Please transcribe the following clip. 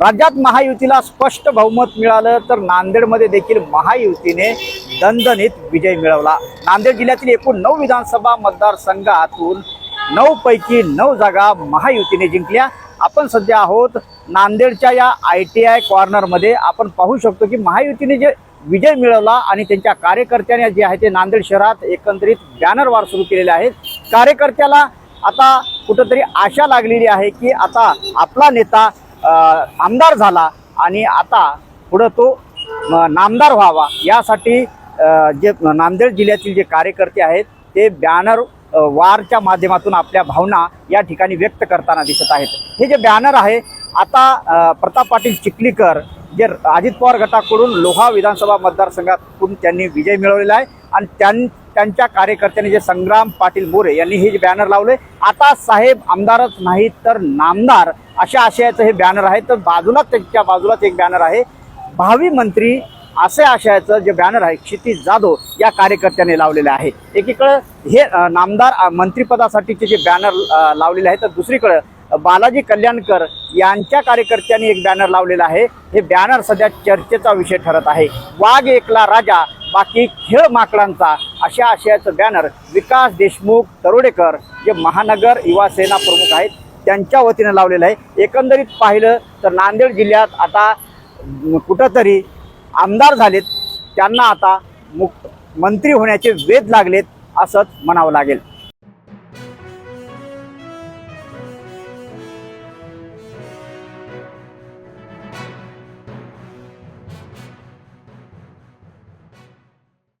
राज्यात महायुतीला स्पष्ट बहुमत मिळालं तर नांदेडमध्ये देखील महायुतीने दणदणीत विजय मिळवला. नांदेड जिल्ह्यातील एकूण नऊ विधानसभा मतदारसंघातून नऊ पैकी नऊ जागा महायुतीने जिंकल्या. आपण सध्या आहोत नांदेडच्या या आय टी आय कॉर्नरमध्ये. आपण पाहू शकतो की महायुतीने जे विजय मिळवला आणि त्यांच्या कार्यकर्त्याने जे आहे ते नांदेड शहरात एकंदरीत बॅनर वार सुरू केलेले आहेत. कार्यकर्त्याला आता कुठंतरी आशा लागलेली आहे की आता आपला नेता आमदार झाला आणि आता पुढं तो नामदार व्हावा यासाठी जे नांदेड जिल्ह्यातील जे कार्यकर्ते आहेत ते बॅनर वारच्या माध्यमातून आपल्या भावना या ठिकाणी व्यक्त करताना दिसत आहेत. हे जे बॅनर आहे आता प्रताप पाटील चिखलीकर जे अजित पवार गटाकडून लोहा विधानसभा मतदारसंघातून त्यांनी विजय मिळवलेला आहे आणि त्यां त्यांच्या कार्यकर्त्यांनी जे संग्राम पाटील मोरे यांनी हे जे बॅनर लावले आता साहेब आमदारच नाहीत तर नामदार अशा आशयाचं हे बॅनर आहे. तर बाजूलाच त्यांच्या बाजूलाच एक बॅनर आहे. भावी मंत्री असे आशयाचं जे बॅनर आहे क्षितिज जाधव या कार्यकर्त्याने लावलेले आहे. एकीकडं हे नामदार मंत्रीपदासाठीचे मंत्रिपदासाठीचे जे बॅनर लावलेले आहे तर दुसरीकडं बालाजी कल्याणकर यांच्या कार्यकर्त्यांनी एक बॅनर लावलेला आहे. हे बॅनर सध्या चर्चेचा विषय ठरत आहे. वाघ एकला राजा बाकी खेळ माकडांचा अशा आशयाचं बॅनर विकास देशमुख तरोडेकर जे महानगर युवा सेना प्रमुख आहेत त्यांच्या वतीनं लावलेलं आहे. एकंदरीत पाहिलं तर नांदेड जिल्ह्यात आता कुठंतरी आमदार झालेत त्यांना आता मुक मंत्री होण्याचे वेध लागलेत असंच म्हणावं लागेल.